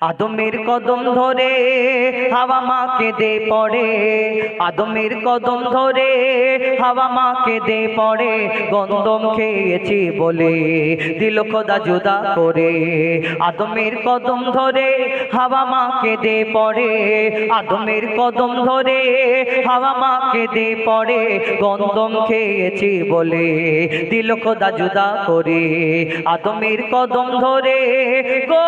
আদমের কদম ধরে হাওয়া মা কেঁদে পড়ে। আদমের কদম ধরে হাওয়া মা কেঁদে পড়ে। গন্ধম খেয়েছি বলে দিল খোদা জুদা করে। আদমের কদম ধরে হাওয়া মা কেঁদে পড়ে। আদমের কদম ধরে হাওয়া মা কেঁদে পড়ে। গন্ধম খেয়েছি বলে দিল খোদা জুদা করে। আদমের কদম ধরে গো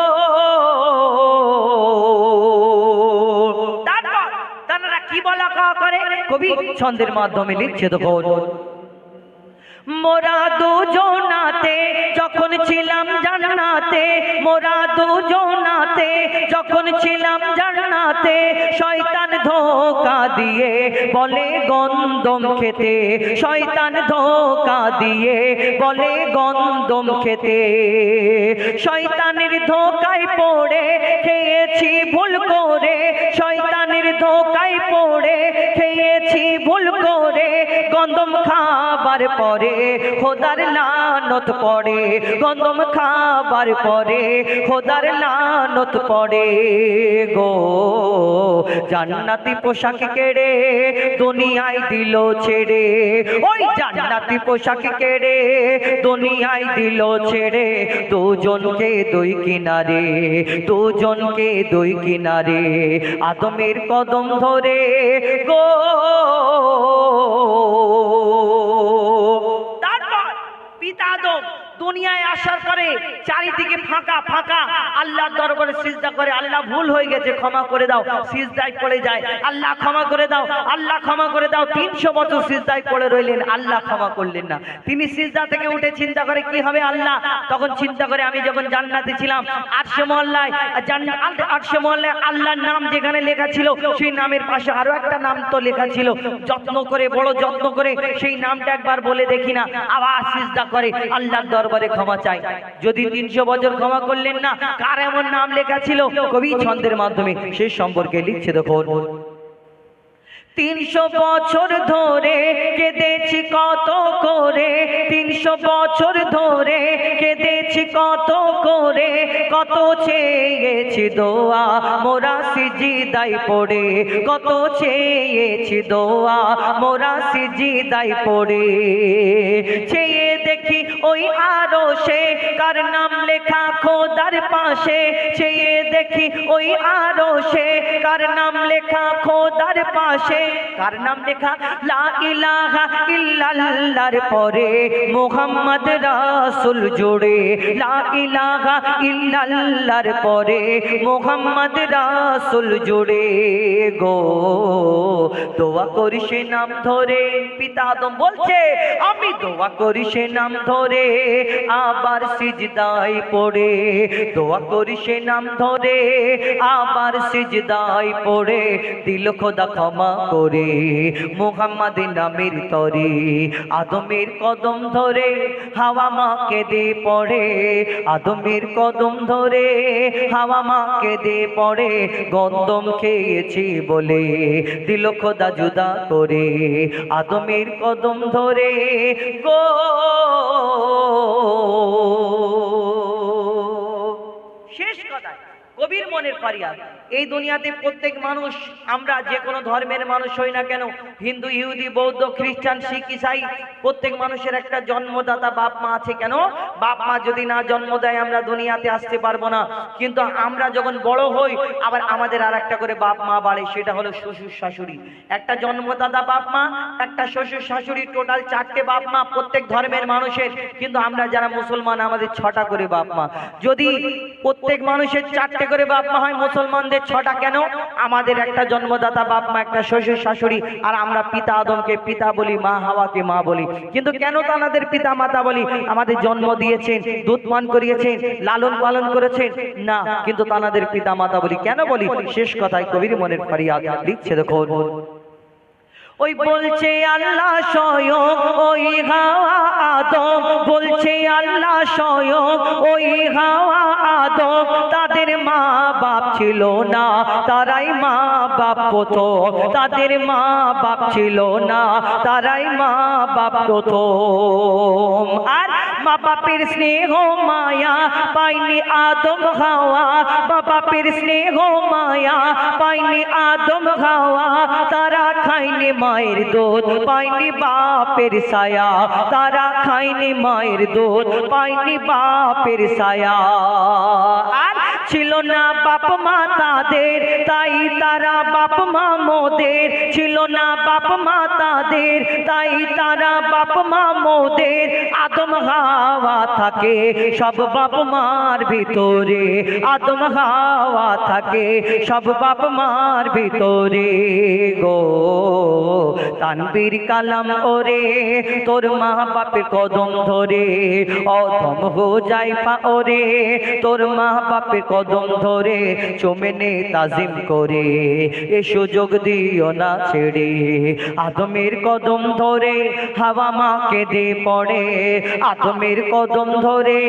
তারপর করে? কবি ছন্দের মাধ্যমে লিখছে দেখুন মোরা দুজনাতে যখন ছিলাম জান্নাতে, মোরা দুজনাতে যখন ছিলাম জান্নাতে, শয়তান ধোকা দিয়ে বলে গন্দম খেতে, শয়তান ধোকা দিয়ে বলে গন্দম খেতে, শয়তানের ধোকায় পড়ে খাবার পরে, খোদার লানত পড়ে, গন্দম খাবার পরে, খোদার লানত পড়ে গো। জান্নাতি পোশাক কেড়ে দুনিয়ায় দিল ছেড়ে, ওই জান্নাতি পোশাক কেড়ে দুনিয়ায় দিল ছেড়ে, দুজনকে দুই কিনারে, দুজনকে দুই কিনারে, আদমের কদম ধরে গো। দুনিয়ায় আসার পরে চারিদিকে ফাঁকা ফাঁকা। আল্লাহর দরবারে সিজদা করে, আল্লাহ ভুল হয়ে গেছে, ক্ষমা করে দাও। সিজদায় পড়ে যায়। আল্লাহ ক্ষমা করে দাও, আল্লাহ ক্ষমা করে দাও। তিনশো বছর সিজদায় পড়ে রইলেন, আল্লাহ ক্ষমা করলেন না। তিনি সিজদা থেকে উঠে চিন্তা করে, কি হবে আল্লাহ? তখন চিন্তা করে, আমি যখন জান্নাতে ছিলাম, আটশো মহল্লায় আটশো মহল্লায় আল্লাহর নাম যেখানে লেখা ছিল, সেই নামের পাশে আরও একটা নাম তো লেখা ছিল। যত্ন করে, বড় যত্ন করে, সেই নামটা একবার বলে দেখি না। আবার সিজদা করে, আল্লাহর দরবারে ক্ষমা চাই। যদি তিনশো বছর ক্ষমা করলেন না, কার এমন নাম লেখা ছিল? কবি ছন্দের মাধ্যমে। সেই সম্পর্কে লিখছে দেখুন। তিনশো বছর ধরে কেঁদেছি কত করে, তিনশো বছর ধরে কেঁদেছি কত করে, কত চেয়েছি দোয়া মোরা সিজিদাই পড়ে, কত চেয়েছি দোয়া মোরা সিজিদাই পড়ে। চেয়ে দেখি ওই আরও সে কার নাম লেখা খোদার পাশে, চেয়ে দেখি ওই আরও সে কার নাম লেখা খোদার পাশে, কার নাম লেখা? লা ইলাহা ইল্লাল্লাহর পরে মোহাম্মদ রাসূল জুড়ে। লা ইলাহা ইল্লাল্লাহর পরে মোহাম্মদ রাসূল জুড়ে গো। দোয়া করি সে নাম ধরে। পিতা আদম বলছে, আমি দোয়া করি সে নাম ধরে। আবার সিজদায় পড়ে। দোয়া করি সে নাম ধরে, আবার সিজদায় পড়ে। দিল খোদা ক্ষমা করে, মোহাম্মদ নামের তরে। আদমের কদম ধরে, হাওয়া মা কেঁদে পড়ে। আদমের কদম ধরে, হাওয়া মা কেঁদে পড়ে। গন্দম খেয়েছি বলে দিল খোদা জুদা করে। আদমের কদম ধরে, গো শেষ কথা কবির মনের ফারিয়াদ। এই দুনিয়াতে প্রত্যেক মানুষ, আমরা যে কোনো ধর্মের মানুষ হই না কেন, হিন্দু, ইহুদি, বৌদ্ধ, খ্রিস্টান, শিখ, ইসাই, প্রত্যেক মানুষের একটা জন্মদাতা বাপ মা আছে কেন? বাপ মা যদি না জন্ম দেয়, আমরা দুনিয়াতে আসতে পারব না। কিন্তু আমরা যখন বড় হই, আবার আমাদের আর একটা করে বাপ মা বাড়ে, সেটা হলো শ্বশুর শাশুড়ি। একটা জন্মদাতা বাপ মা, একটা শ্বশুর শাশুড়ি, টোটাল চারটে বাপ মা প্রত্যেক ধর্মের মানুষের। কিন্তু আমরা যারা মুসলমান, আমাদের ছটা করে বাপ মা। যদি প্রত্যেক মানুষের চারটে করে বাপ মা হয় মুসলমানদের ছটা কেন? আমাদের একটা জন্মদাতা বাপ মা, একটা শ্বশুর শাশুড়ি, আর আমরা পিতা আদমকে পিতা বলি, মা হাওয়াকে মা বলি। কিন্তু কেন তাদের পিতা মাতা বলি? আমাদের জন্ম দিয়েছেন দুধ পান করিয়েছেন, লালন পালন করেছেন। না, কিন্তু তাদের পিতা মাতা বলি। কেন বলি? শেষ কথায় কবির মনের ফারিয়াদ লিখছে দেখো ওই বলছে আল্লাহ স্বয়ং ওই হাওয়া আদম। বলছে আল্লাহ স্বয়ং ওই হাওয়া আদম। বাপ ছিল না, তারাই মা বাপ প্রথম তাদের মা বাপ ছিল না, তারাই মা বাপ প্রথম আর মা বাপের স্নেহ মায়া পাইনি আদম হাওয়া। মা বাপের স্নেহ মায়া পাইনি আদম হাওয়া। তারা খাইনি মায়ের দুধ পাইনি বাপের ছায়া। তারা খাইনি মায়ের দুধ পাইনি বাপের ছায়া। আর ছিল না বাপ মা তাদের, তাই তারা বাপ মা মোদের। ছিল না বাপ মা তাদের, তাই তারা বাপ মা মোদের। আদম হাওয়া থাকে সব বাপ মার ভিতরে। আদম হাওয়া থাকে সব বাপ মার ভিতরে গো। তানবীর কালাম ওরে, তোর মা বাপের কদম ধরে। অধম হো যাই পা ওরে, তোর মা বাপের কদম ধরে। চমেনে তাজিম করে, এ সুযোগ দিও না ছেড়ে। আদমের কদম ধরে হাওয়া মা কেঁদে পড়ে, আদমের কদম ধরে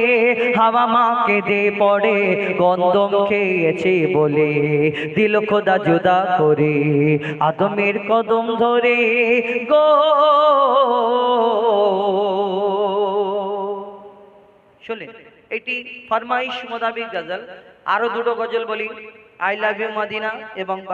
হাওয়া মাকে দে পড়ে, গন্দম খেয়েছে বলে দিল খোদা জুদা করে। আদমের কদম ধরে গো এটি ফরমাইশ মোতাবিক গজল। আরও দুটো গজল বলি। আই লাভ ইউ মদিনা এবং